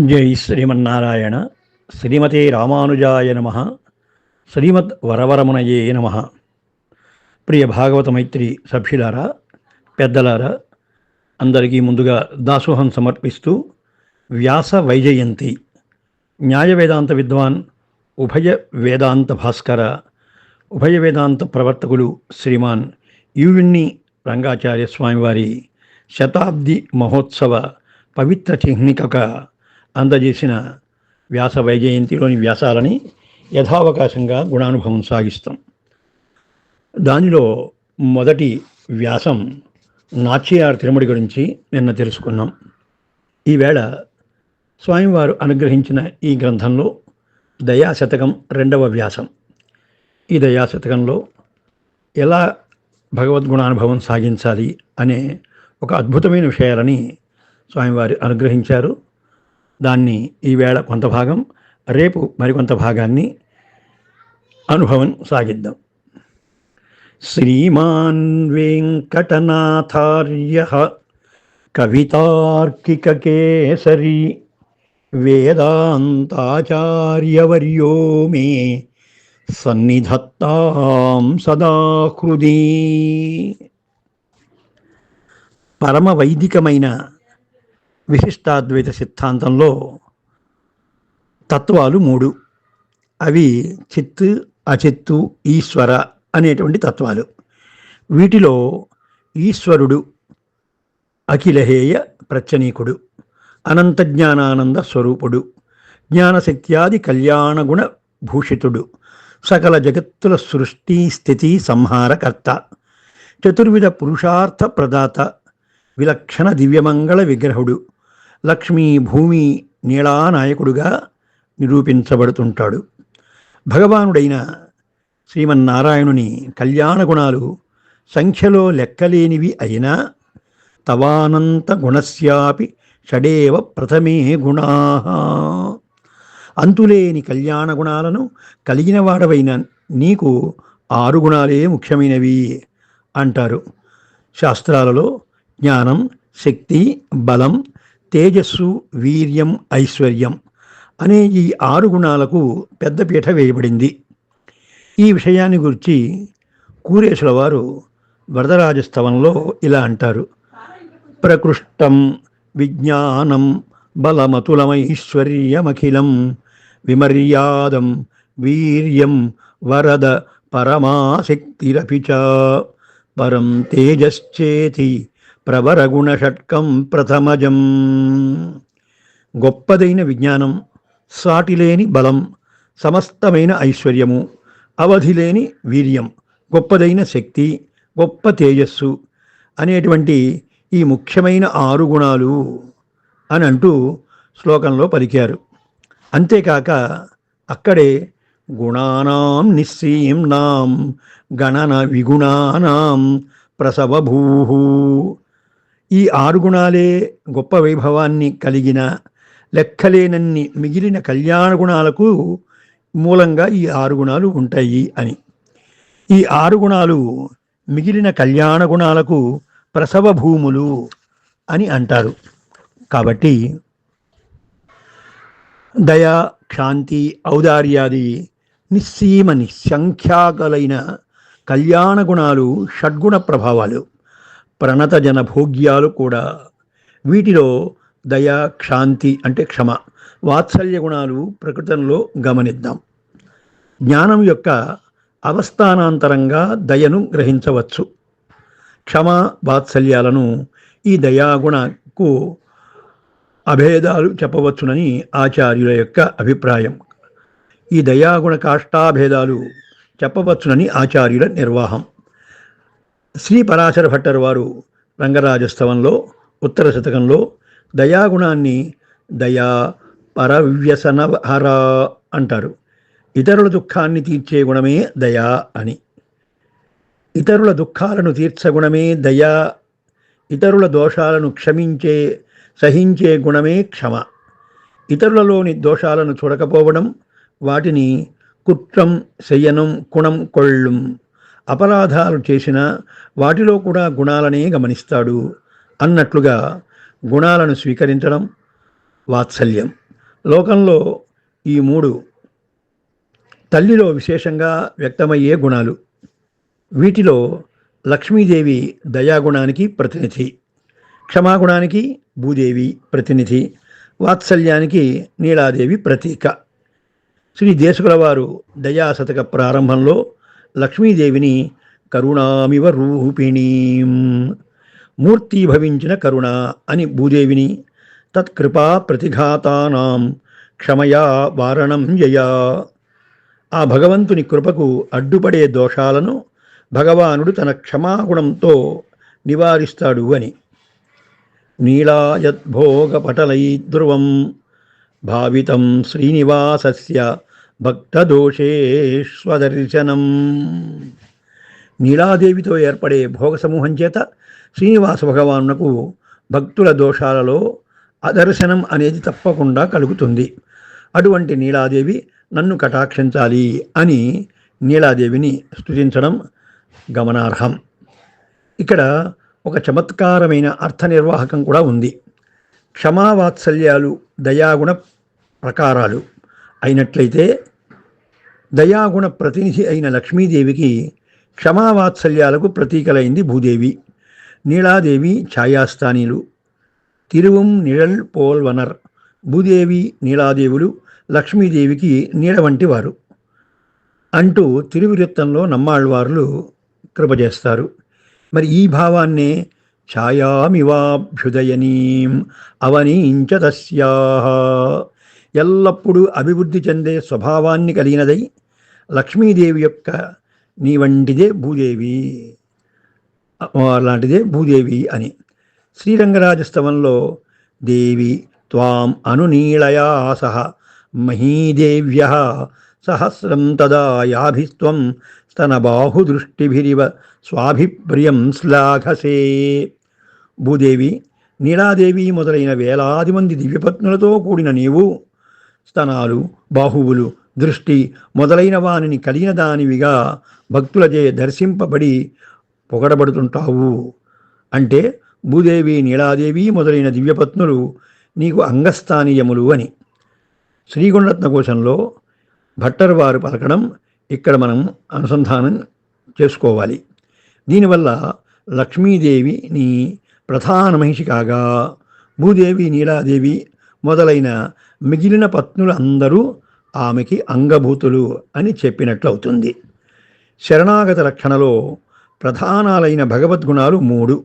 జై శ్రీమన్నారాయణ. శ్రీమతే రామానుజాయ నమ. శ్రీమద్ వరవరమునయే నమ. ప్రియ భాగవత మైత్రి సభ్యులారా పెద్దలారా అందరికీ ముందుగా దాసోహం సమర్పిస్తూ వ్యాస వైజయంతి. న్యాయ వేదాంత విద్వాన్ ఉభయ వేదాంత భాస్కర ఉభయ వేదాంత ప్రవర్తకులు శ్రీమాన్ యువిన్ని రంగాచార్య స్వామివారి శతాబ్ది మహోత్సవ పవిత్ర చిహ్నికగా అందజేసిన వ్యాస వైజయంతిలోని వ్యాసాలని యథావకాశంగా గుణానుభవం సాగిస్తాం. దానిలో మొదటి వ్యాసం నాచ్యార్ తిరుమడి గురించి నిన్న తెలుసుకున్నాం. ఈవేళ స్వామివారు అనుగ్రహించిన ఈ గ్రంథంలో దయాశతకం రెండవ వ్యాసం. ఈ దయాశతకంలో ఎలా భగవద్గుణానుభవం సాగించాలి అనే ఒక అద్భుతమైన విషయాలని స్వామివారు అనుగ్రహించారు. దాన్ని ఈవేళ కొంత భాగం రేపు మరికొంత భాగాన్ని అనుభవం సాగిద్దాం. శ్రీమాన్ వెంకటనాథార్య కవితార్కికకేసరి వేదాంతాచార్యవర్యో మే సన్నిధత్తాం సదా హృది పరమ వైదికమైన విశిష్టాద్వైత సిద్ధాంతంలో తత్వాలు మూడు. అవి చిత్తు అచిత్తు ఈశ్వర అనేటువంటి తత్వాలు. వీటిలో ఈశ్వరుడు అఖిలహేయ ప్రత్యనీకుడు అనంత జ్ఞానానంద స్వరూపుడు జ్ఞానశక్త్యాది కళ్యాణగుణ భూషితుడు సకల జగత్తుల సృష్టి స్థితి సంహారకర్త చతుర్విధ పురుషార్థ ప్రదాత విలక్షణ దివ్యమంగళ విగ్రహుడు లక్ష్మీ భూమి నీళానాయకుడుగా నిరూపించబడుతుంటాడు. భగవానుడైన శ్రీమన్నారాయణుని కళ్యాణ గుణాలు సంఖ్యలో లెక్కలేనివి అయినా తవానంత గుణస్యాపి షడేవ ప్రథమే గుణా. అంతులేని కళ్యాణ గుణాలను కలిగిన వాడవైన నీకు ఆరు గుణాలే ముఖ్యమైనవి అంటారు. శాస్త్రాలలో జ్ఞానం శక్తి బలం తేజస్సు వీర్యం ఐశ్వర్యం అనే ఈ ఆరు గుణాలకు పెద్దపీఠ వేయబడింది. ఈ విషయాన్ని గురించి కూరేశుల వారు వరదరాజస్తవంలో ఇలా అంటారు. ప్రకృష్టం విజ్ఞానం బలమతులమైశ్వర్యమఖిలం విమర్యాదం వీర్యం వరద పరమాశక్తిరపి చ పరం తేజశ్చేతి ప్రవరగుణషట్కం ప్రథమజం. గొప్పదైన విజ్ఞానం సాటిలేని బలం సమస్తమైన ఐశ్వర్యము అవధిలేని వీర్యం గొప్పదైన శక్తి గొప్ప తేజస్సు అనేటువంటి ఈ ముఖ్యమైన ఆరు గుణాలు అని అంటూ శ్లోకంలో పలికారు. అంతేకాక అక్కడే గుణానాం నిస్సీంనాం గణన విగుణానాం ప్రసవభూ ఈ ఆరు గుణాలే గొప్ప వైభవాన్ని కలిగిన లెక్కలేనన్ని మిగిలిన కళ్యాణ గుణాలకు మూలంగా ఈ ఆరు గుణాలు ఉంటాయి అని. ఈ ఆరు గుణాలు మిగిలిన కళ్యాణ గుణాలకు ప్రసవ భూములు అని అంటారు. కాబట్టి దయ క్షాంతి ఔదార్యాది నిస్సీమ నిస్సంఖ్యాకలైన కళ్యాణ గుణాలు షడ్గుణ ప్రభావాలు. ప్రణత జన భోగ్యాలు కూడా. వీటిలో దయ క్షాంతి అంటే క్షమ వాత్సల్య గుణాలు ప్రకృతంలో గమనిద్దాం. జ్ఞానం యొక్క అవస్థానాంతరంగా దయను గ్రహించవచ్చు. క్షమ వాత్సల్యాలను ఈ దయాగుణకు అభేదాలు చెప్పవచ్చునని ఆచార్యుల యొక్క అభిప్రాయం. ఈ దయాగుణ కాష్టాభేదాలు చెప్పవచ్చునని ఆచార్యుల నిర్వాహం. శ్రీ పరాశర భట్టర్ వారు రంగరాజస్తవంలో ఉత్తర శతకంలో దయాగుణాన్ని దయా పరవ్యసనహర అంటారు. ఇతరుల దుఃఖాన్ని తీర్చే గుణమే దయా అని. ఇతరుల దుఃఖాలను తీర్చగుణమే దయా. ఇతరుల దోషాలను క్షమించే సహించే గుణమే క్షమ. ఇతరులలోని దోషాలను చూడకపోవడం వాటిని కుట్రం శయనం కుణం కొళ్ళుం. అపరాధాలు చేసిన వాటిలో కూడా గుణాలనే గమనిస్తాడు అన్నట్లుగా గుణాలను స్వీకరించడం వాత్సల్యం. లోకంలో ఈ మూడు తల్లిలో విశేషంగా వ్యక్తమయ్యే గుణాలు. వీటిలో లక్ష్మీదేవి దయాగుణానికి ప్రతినిధి క్షమాగుణానికి భూదేవి ప్రతినిధి వాత్సల్యానికి నీలాదేవి ప్రతీక. శ్రీ దేశకుల వారు దయాశతక ప్రారంభంలో లక్ష్మీదేవిని కరుణామివ రూపిణీ. మూర్తి భవించిన కరుణ అని భూదేవిని తత్కృపా ప్రతిఘాతానాం క్షమయా వారణం జయా. ఆ భగవంతుని కృపకు అడ్డుపడే దోషాలను భగవానుడు తన క్షమాగుణంతో నివారిస్తాడు అని. నీళాయద్భోగపటలై ధ్రువం భావితం శ్రీనివాసస్య భక్తదోషేశ్వదర్శనం నీలాదేవితో ఏర్పడే భోగ సమూహం చేత శ్రీనివాస భగవానునకు భక్తుల దోషాలలో అదర్శనం అనేది తప్పకుండా కలుగుతుంది. అటువంటి నీలాదేవి నన్ను కటాక్షించాలి అని నీలాదేవిని స్తుతించడం గమనార్హం. ఇక్కడ ఒక చమత్కారమైన అర్థ నిర్వాహకం కూడా ఉంది. క్షమావాత్సల్యాలు దయాగుణ ప్రకారాలు. అయినట్లయితే దయాగుణ ప్రతినిధి అయిన లక్ష్మీదేవికి క్షమావాత్సల్యాలకు ప్రతీకలైంది భూదేవి. నీళాదేవి ఛాయాస్థానీలు. తిరువం నిழల్ పోల్వనర్. భూదేవి నీలాదేవులు లక్ష్మీదేవికి నీడ వంటి వారు. అంటూ తిరువిరుత్తంలో నమ్మాళ్వార్లు కృపజేస్తారు. మరి ఈ భావాన్నే ఛాయామివాభ్యుదయనీం అవనీంచ తస్యాహ. ఎల్లప్పుడూ అభివృద్ధి చెందే స్వభావాన్ని కలిగినదై లక్ష్మీదేవి యొక్క నీ వంటిదే భూదేవి. అలాంటిదే భూదేవి అని. శ్రీరంగరాజస్తవంలో దేవి త్వాం అనునీళయా సహ మహీదేవ్య సహస్రం తదా యాభిస్త్వం స్తనబాహుదృష్టిభిరివ స్వాభిప్రియం శ్లాఘసే. భూదేవి నీలాదేవి మొదలైన వేలాది మంది దివ్యపత్నులతో కూడిన నీవు స్తనాలు బాహువులు దృష్టి మొదలైన వానిని కలిగిన దానివిగా భక్తులచే దర్శింపబడి పొగడబడుతుంటావు. అంటే భూదేవి నీలాదేవి మొదలైన దివ్యపత్నులు నీకు అంగస్థానీయములు అని. శ్రీగుణరత్న కోశంలో భట్టర్ వారు పలకడం ఇక్కడ మనం అనుసంధానం చేసుకోవాలి. దీనివల్ల లక్ష్మీదేవిని ప్రధాన మహిషి కాగా భూదేవి నీలాదేవి మొదలైన మిగిలిన పత్నులు అందరూ ఆమెకి అంగభూతులు అని చెప్పినట్లు అవుతుంది శరణాగత రక్షణలో ప్రధానాలైన భగవద్గుణాలు మూడు.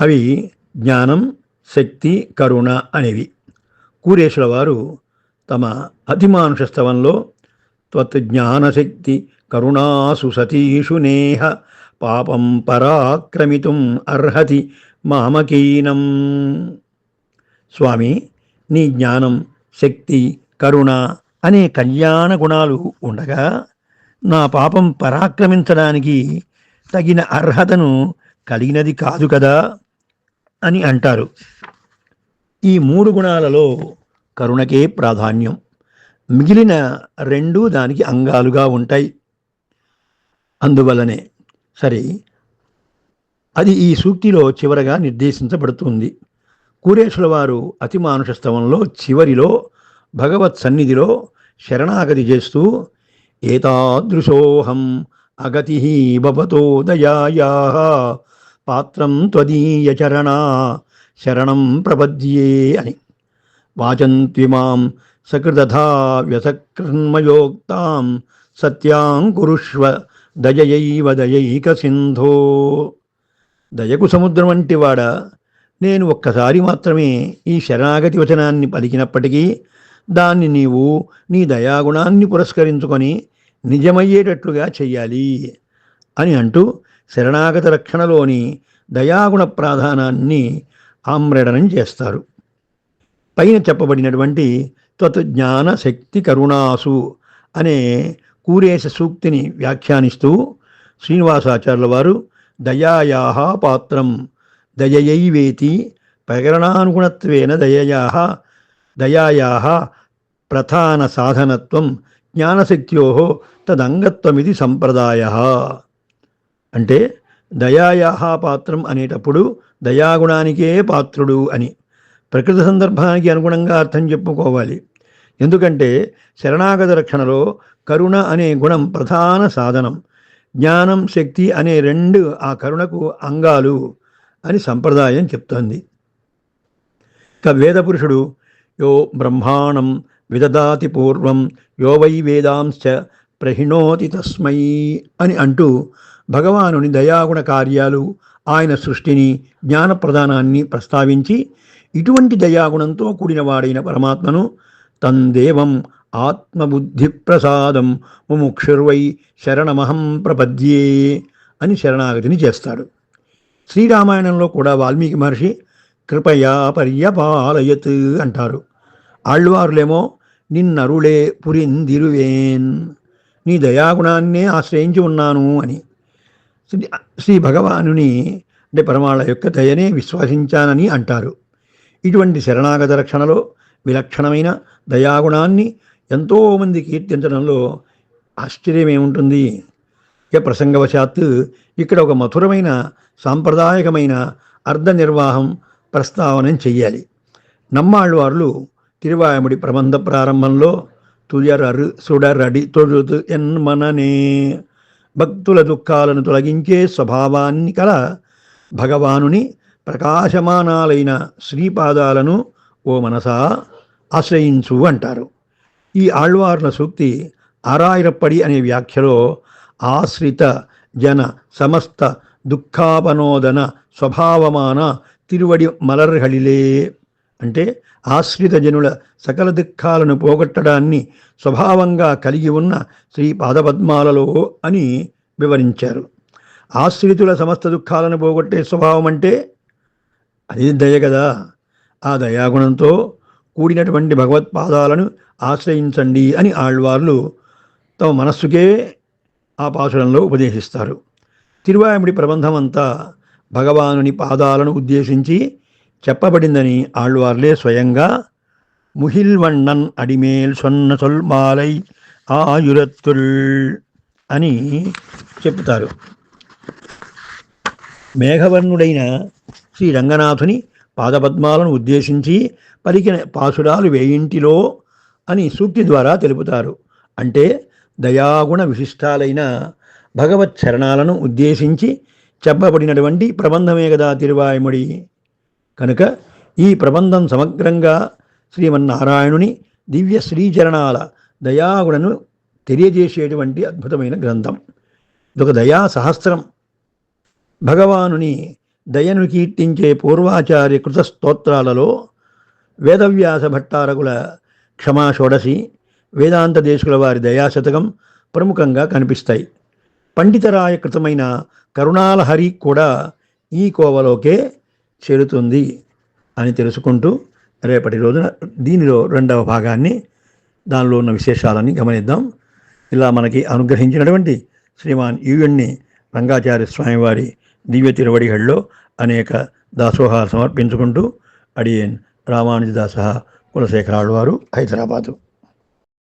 అవి జ్ఞానం శక్తి కరుణ అనేవి. కూరేశుల వారు తమ అతిమానుష స్తవంలో త్వజ్ఞానశక్తి కరుణాసు సతీషు నేహ పాపం పరాక్రమితుం అర్హతి మామకీనం. స్వామి నీ జ్ఞానం శక్తి కరుణ అనే కళ్యాణ గుణాలు ఉండగా నా పాపం పరాక్రమించడానికి తగిన అర్హతను కలిగినది కాదు కదా అని అంటారు. ఈ మూడు గుణాలలో కరుణకే ప్రాధాన్యం. మిగిలిన రెండు దానికి అంగాలుగా ఉంటాయి. అందువలనే సరే అది ఈ సూక్తిలో చివరగా నిర్దేశించబడుతుంది. కూరేశుల వారు అతిమానుష స్తవంలో చివరిలో భగవత్ సన్నిధిలో శరణాగతి చేస్తూ ఏతాదృశోహం అగతి భవతో దయాయా పాత్రం త్వదీయ చరణ శరణం ప్రపద్యే అని. వాచంత్విమాం సకృతథా వ్యసకృన్మయోక్తాం సత్యాం కురుష్వ దయయైవ దయైక సింధో దయకు సముద్రం వంటి వాడ నేను ఒక్కసారి మాత్రమే ఈ శరణాగతి వచనాన్ని పలికినప్పటికీ దాన్ని నీవు నీ దయాగుణాన్ని పురస్కరించుకొని నిజమయ్యేటట్లుగా చెయ్యాలి అని అంటూ శరణాగత రక్షణలోని దయాగుణ ప్రాధానాన్ని ఆమ్రేడనం చేస్తారు. పైన చెప్పబడినటువంటి త్వజ్ఞాన శక్తి కరుణాసు అనే కూరేశ సూక్తిని వ్యాఖ్యానిస్తూ శ్రీనివాసాచార్యుల వారు దయాయాహ పాత్రం దయయైవేతి ప్రకరణానుగుణత్వేన దయయా దయాయా ప్రధాన సాధనత్వం జ్ఞానశక్త్యో తదంగత్వమిది సంప్రదాయ. అంటే దయాయా పాత్రం అనేటప్పుడు దయాగుణానికే పాత్రుడు అని ప్రకృతి సందర్భానికి అనుగుణంగా అర్థం చెప్పుకోవాలి. ఎందుకంటే శరణాగత రక్షణలో కరుణ అనే గుణం ప్రధాన సాధనం జ్ఞానం శక్తి అనే రెండు ఆ కరుణకు అంగాలు. అని సంప్రదాయం చెప్తోంది. ఇక వేదపురుషుడు యో బ్రహ్మాణం విదదాతి పూర్వం యో వై వేదాంశ ప్రహిణోతి తస్మై అని అంటూ భగవానుని దయాగుణ కార్యాలు ఆయన సృష్టిని జ్ఞాన ప్రదానాన్ని ప్రస్తావించి ఇటువంటి దయాగుణంతో కూడిన వాడైన పరమాత్మను తందేవం ఆత్మబుద్ధి ప్రసాదం ముముక్షుర్వై శరణమహం ప్రపద్యే అని శరణాగతిని చేస్తాడు. శ్రీరామాయణంలో కూడా వాల్మీకి మహర్షి కృపయా పర్యపాలయత్ అంటారు. ఆళ్వారులేమో నిన్నరుళే పురిందిరువేన్ నీ దయాగుణాన్నే ఆశ్రయించి ఉన్నాను అని. శ్రీ శ్రీ భగవానుని అంటే పరమాళ యొక్క దయనే విశ్వసించానని అంటారు. ఇటువంటి శరణాగత రక్షణలో విలక్షణమైన దయాగుణాన్ని ఎంతోమంది కీర్తించడంలో ఆశ్చర్యమేముంటుంది? ఇక ప్రసంగవశాత్తు ఇక్కడ ఒక మధురమైన సాంప్రదాయకమైన అర్ధ నిర్వాహం ప్రస్తావన చెయ్యాలి. నమ్మాళ్ళవార్లు తిరువాయముడి ప్రబంధ ప్రారంభంలో తుయరరు సుడరడి తొడుతు ఎన్మననే భక్తుల దుఃఖాలను తొలగించే స్వభావాన్ని కల భగవానుని ప్రకాశమానాలైన శ్రీపాదాలను ఓ మనసా ఆశ్రయించు అంటారు. ఈ ఆళ్వార్ల సూక్తి ఆరాయిరప్పడి అనే వ్యాఖ్యలో ఆశ్రిత జన సమస్త దుఃఖాపనోదన స్వభావమాన తిరువడి మలర్హళిలే. అంటే ఆశ్రిత జనుల సకల దుఃఖాలను పోగొట్టడాన్ని స్వభావంగా కలిగి ఉన్న శ్రీ పాదపద్మాలలో అని వివరించారు. ఆశ్రితుల సమస్త దుఃఖాలను పోగొట్టే స్వభావం అంటే అది దయ కదా. ఆ దయాగుణంతో కూడినటువంటి భగవత్పాదాలను ఆశ్రయించండి అని ఆళ్వార్లు తమ మనస్సుకే ఆ పాసురంలో ఉపదేశిస్తారు. తిరువాయముడి ప్రబంధం అంతా భగవానుని పాదాలను ఉద్దేశించి చెప్పబడిందని ఆళ్వార్లే స్వయంగా ముహిల్వన్నన్ అడిమేల్ సొన్న సొల్మాలై ఆయురత్తుల్ అని చెప్తారు మేఘవర్ణుడైన శ్రీ రంగనాథుని పాదపద్మాలను ఉద్దేశించి పలికిన పాసురాలు వేయింటిలో అని సూక్తి ద్వారా తెలుపుతారు. అంటే దయాగుణ విశిష్టాలైన భగవత్ చరణాలను ఉద్దేశించి చెప్పబడినటువంటి ప్రబంధమే కదా తిరువాయముడి. కనుక ఈ ప్రబంధం సమగ్రంగా శ్రీమన్నారాయణుని దివ్య శ్రీచరణాల దయాగుణను తెలియజేసేటువంటి అద్భుతమైన గ్రంథం. ఇదొక దయా సహస్రం భగవానుని దయను కీర్తించే పూర్వాచార్య కృత స్తోత్రాలలో వేదవ్యాస భట్టారకుల క్షమా షోడశి వేదాంత దేశుల వారి దయాశతకం ప్రముఖంగా కనిపిస్తాయి. పండితరాయ కృతమైన కరుణాలహరి కూడా ఈ కోవలోకే చేరుతుంది అని తెలుసుకుంటూ రేపటి రోజున దీనిలో రెండవ భాగాన్ని దానిలో ఉన్న విశేషాలని గమనిద్దాం. ఇలా మనకి అనుగ్రహించినటువంటి శ్రీమాన్ యుఎన్ని రంగాచార్య స్వామివారి దివ్య తిరువడిగల్లో అనేక దాసోహాలు సమర్పించుకుంటూ అడియన్ రామానుజదాస కులశేఖరాడు వారు హైదరాబాదు.